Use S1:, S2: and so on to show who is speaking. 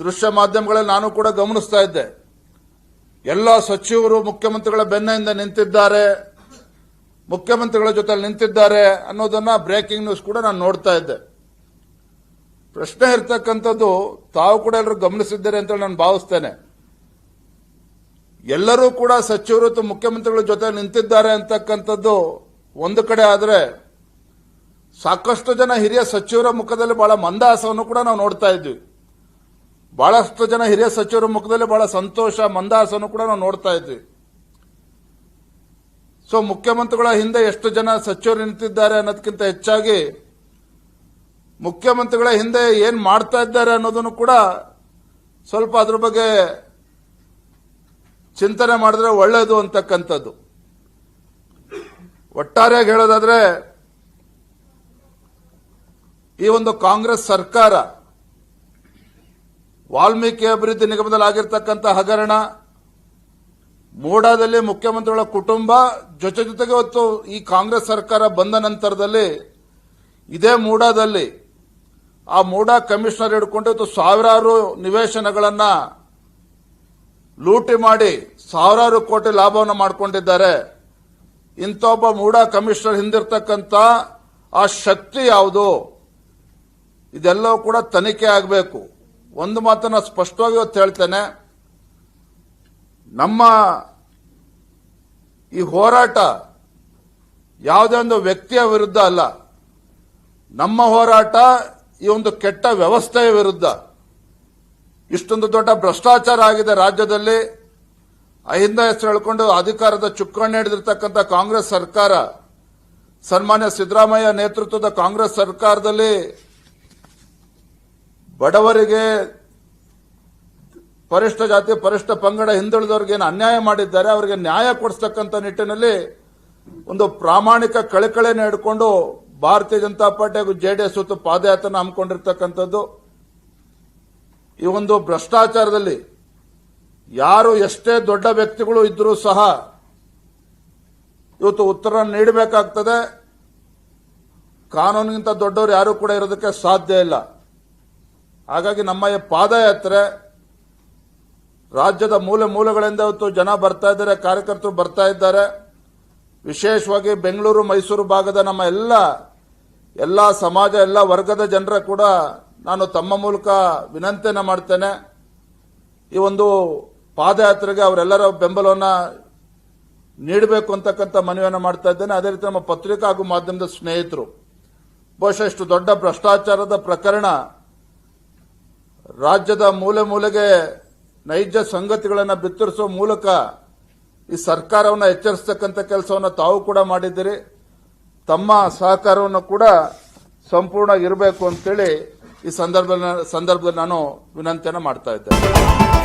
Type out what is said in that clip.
S1: ದೃಶ್ಯ ಮಾಧ್ಯಮಗಳಲ್ಲಿ ನಾನು ಕೂಡ ಗಮನಿಸ್ತಾ ಇದ್ದೆ. ಎಲ್ಲ ಸಚಿವರು, ಮುಖ್ಯಮಂತ್ರಿಗಳ ಬೆನ್ನೆಯಿಂದ ನಿಂತಿದ್ದಾರೆ. ಮುಖ್ಯಮಂತ್ರಿಗಳ ಜೊತೆ ನಿಂತಿದ್ದಾರೆ ಅನ್ನೋದನ್ನ ಬ್ರೇಕಿಂಗ್ ನ್ಯೂಸ್ ಕೂಡ ನಾನು ನೋಡ್ತಾ ಇದ್ದೆ. ಪ್ರಶ್ನೆ ಇರ್ತಕ್ಕಂಥದ್ದು ತಾವು ಕೂಡ ಎಲ್ಲರೂ ಗಮನಿಸಿದ್ದಾರೆ ಅಂತ ನಾನು ಭಾವಿಸ್ತೇನೆ. ಎಲ್ಲರೂ ಕೂಡ ಸಚಿವರು ಅಥವಾ ಮುಖ್ಯಮಂತ್ರಿಗಳ ಜೊತೆ ನಿಂತಿದ್ದಾರೆ ಅಂತಕ್ಕಂಥದ್ದು ಒಂದು ಕಡೆ ಆದರೆ ಸಾಕಷ್ಟು ಜನ ಹಿರಿಯ ಸಚಿವರ ಮುಖದಲ್ಲಿ ಬಹಳ ಮಂದಹಾಸವನ್ನು ಕೂಡ ನಾವು ನೋಡ್ತಾ ಇದ್ವಿ. ಬಹಳಷ್ಟು ಜನ ಹಿರಿಯ ಸಚಿವರ ಮುಖದಲ್ಲಿ ಬಹಳ ಸಂತೋಷ ಮಂದಾಸನ್ನು ಕೂಡ ನಾವು ನೋಡ್ತಾ ಇದ್ವಿ. ಸೊ ಮುಖ್ಯಮಂತ್ರಿಗಳ ಹಿಂದೆ ಎಷ್ಟು ಜನ ಸಚಿವರು ನಿಂತಿದ್ದಾರೆ ಅನ್ನೋದಕ್ಕಿಂತ ಹೆಚ್ಚಾಗಿ ಮುಖ್ಯಮಂತ್ರಿಗಳ ಹಿಂದೆ ಏನ್ ಮಾಡ್ತಾ ಇದ್ದಾರೆ ಅನ್ನೋದನ್ನು ಕೂಡ ಸ್ವಲ್ಪ ಅದ್ರ ಬಗ್ಗೆ ಚಿಂತನೆ ಮಾಡಿದ್ರೆ ಒಳ್ಳೆಯದು ಅಂತಕ್ಕಂಥದ್ದು. ಒಟ್ಟಾರೆಯಾಗಿ ಹೇಳೋದಾದ್ರೆ ಈ ಒಂದು ಕಾಂಗ್ರೆಸ್ ಸರ್ಕಾರ ವಾಲ್ಮೀಕಿ ಅಭಿವೃದ್ಧಿ ನಿಗಮದಲ್ಲಿ ಆಗಿರ್ತಕ್ಕಂಥ ಹಗರಣ, ಮೂಡಾದಲ್ಲಿ ಮುಖ್ಯಮಂತ್ರಿಗಳ ಕುಟುಂಬ, ಜೊತೆ ಜೊತೆಗೆ ಹೊತ್ತು ಈ ಕಾಂಗ್ರೆಸ್ ಸರ್ಕಾರ ಬಂದ ನಂತರದಲ್ಲಿ ಇದೇ ಮೂಡಾದಲ್ಲಿ ಆ ಮೂಡಾ ಕಮಿಷನರ್ ಹಿಡ್ಕೊಂಡು ಇವತ್ತು ಸಾವಿರಾರು ನಿವೇಶನಗಳನ್ನ ಲೂಟಿ ಮಾಡಿ ಸಾವಿರಾರು ಕೋಟಿ ಲಾಭವನ್ನು ಮಾಡಿಕೊಂಡಿದ್ದಾರೆ. ಇಂಥ ಒಬ್ಬ ಮೂಡಾ ಕಮಿಷನರ್ ಹಿಂದಿರ್ತಕ್ಕಂಥ ಆ ಶಕ್ತಿ ಯಾವುದು? ಇದೆಲ್ಲವೂ ಕೂಡ ತನಿಖೆ ಆಗಬೇಕು. ಒಂದು ಮಾತನ್ನು ಸ್ಪಷ್ಟವಾಗಿ ಇವತ್ತು ಹೇಳ್ತೇನೆ. ನಮ್ಮ ಈ ಹೋರಾಟ ಯಾವುದೇ ಒಂದು ವ್ಯಕ್ತಿಯ ವಿರುದ್ಧ ಅಲ್ಲ. ನಮ್ಮ ಹೋರಾಟ ಈ ಒಂದು ಕೆಟ್ಟ ವ್ಯವಸ್ಥೆಯ ವಿರುದ್ಧ. ಇಷ್ಟೊಂದು ದೊಡ್ಡ ಭ್ರಷ್ಟಾಚಾರ ಆಗಿದೆ ರಾಜ್ಯದಲ್ಲಿ. ಅಹಿಂದ ಹೆಸರು ಹೇಳ್ಕೊಂಡು ಅಧಿಕಾರದ ಚುಕ್ಕಾಣಿ ಹಿಡಿದಿರ್ತಕ್ಕಂಥ ಕಾಂಗ್ರೆಸ್ ಸರ್ಕಾರ, ಸನ್ಮಾನ್ಯ ಸಿದ್ದರಾಮಯ್ಯ ನೇತೃತ್ವದ ಕಾಂಗ್ರೆಸ್ ಸರ್ಕಾರದಲ್ಲಿ ಬಡವರಿಗೆ ಪರಿಷ್ಠ ಜಾತಿ, ಪರಿಷ್ಠ ಪಂಗಡ ಹಿಂದುಳಿದವರಿಗೆ ಏನು ಅನ್ಯಾಯ ಮಾಡಿದ್ದಾರೆ, ಅವರಿಗೆ ನ್ಯಾಯ ಕೊಡಿಸ್ತಕ್ಕಂಥ ನಿಟ್ಟಿನಲ್ಲಿ ಒಂದು ಪ್ರಾಮಾಣಿಕ ಕಳಕಳೆಯನ್ನು ಹಿಡ್ಕೊಂಡು ಭಾರತೀಯ ಜನತಾ ಪಾರ್ಟಿ ಹಾಗೂ ಜೆಡಿಎಸ್ ಹೊತ್ತು ಪಾದಯಾತ್ರೆ ಹಮ್ಮಿಕೊಂಡಿರ್ತಕ್ಕಂಥದ್ದು. ಈ ಒಂದು ಭ್ರಷ್ಟಾಚಾರದಲ್ಲಿ ಯಾರು ಎಷ್ಟೇ ದೊಡ್ಡ ವ್ಯಕ್ತಿಗಳು ಇದ್ದರೂ ಸಹ ಇವತ್ತು ಉತ್ತರ ನೀಡಬೇಕಾಗ್ತದೆ. ಕಾನೂನಿಗಿಂತ ದೊಡ್ಡವರು ಯಾರು ಕೂಡ ಇರೋದಕ್ಕೆ ಸಾಧ್ಯ ಇಲ್ಲ. ಹಾಗಾಗಿ ನಮ್ಮ ಈ ಪಾದಯಾತ್ರೆ ರಾಜ್ಯದ ಮೂಲೆ ಮೂಲೆಗಳಿಂದ ಇವತ್ತು ಜನ ಬರ್ತಾ ಇದ್ದಾರೆ, ಕಾರ್ಯಕರ್ತರು ಬರ್ತಾ ಇದ್ದಾರೆ. ವಿಶೇಷವಾಗಿ ಬೆಂಗಳೂರು, ಮೈಸೂರು ಭಾಗದ ನಮ್ಮ ಎಲ್ಲ ಎಲ್ಲ ಸಮಾಜ, ಎಲ್ಲ ವರ್ಗದ ಜನರ ಕೂಡ ನಾನು ತಮ್ಮ ಮೂಲಕ ವಿನಂತಿಯನ್ನು ಮಾಡ್ತೇನೆ. ಈ ಒಂದು ಪಾದಯಾತ್ರೆಗೆ ಅವರೆಲ್ಲರ ಬೆಂಬಲವನ್ನು ನೀಡಬೇಕು ಅಂತಕ್ಕಂಥ ಮನವಿಯನ್ನು ಮಾಡ್ತಾ ಇದ್ದೇನೆ. ಅದೇ ರೀತಿ ನಮ್ಮ ಪತ್ರಿಕಾ ಹಾಗೂ ಮಾಧ್ಯಮದ ಸ್ನೇಹಿತರು. ಬಹುಶಃ ಇಷ್ಟು ದೊಡ್ಡ ಭ್ರಷ್ಟಾಚಾರದ ಪ್ರಕರಣ ರಾಜ್ಯದ ಮೂಲೆ ಮೂಲೆಗೆ ನೈಜ ಸಂಗತಿಗಳನ್ನು ಬಿತ್ತರಿಸುವ ಮೂಲಕ ಈ ಸರ್ಕಾರವನ್ನು ಎಚ್ಚರಿಸತಕ್ಕಂಥ ಕೆಲಸವನ್ನು ತಾವು ಕೂಡ ಮಾಡಿದ್ದೀರಿ. ತಮ್ಮ ಸಹಕಾರವನ್ನು ಕೂಡ ಸಂಪೂರ್ಣ ಇರಬೇಕು ಅಂತೇಳಿ ಈ ಸಂದರ್ಭದಲ್ಲಿ ಸಂದರ್ಭದಲ್ಲಿ ನಾನು ವಿನಂತಿಯನ್ನು ಮಾಡ್ತಾ ಇದ್ದೇನೆ.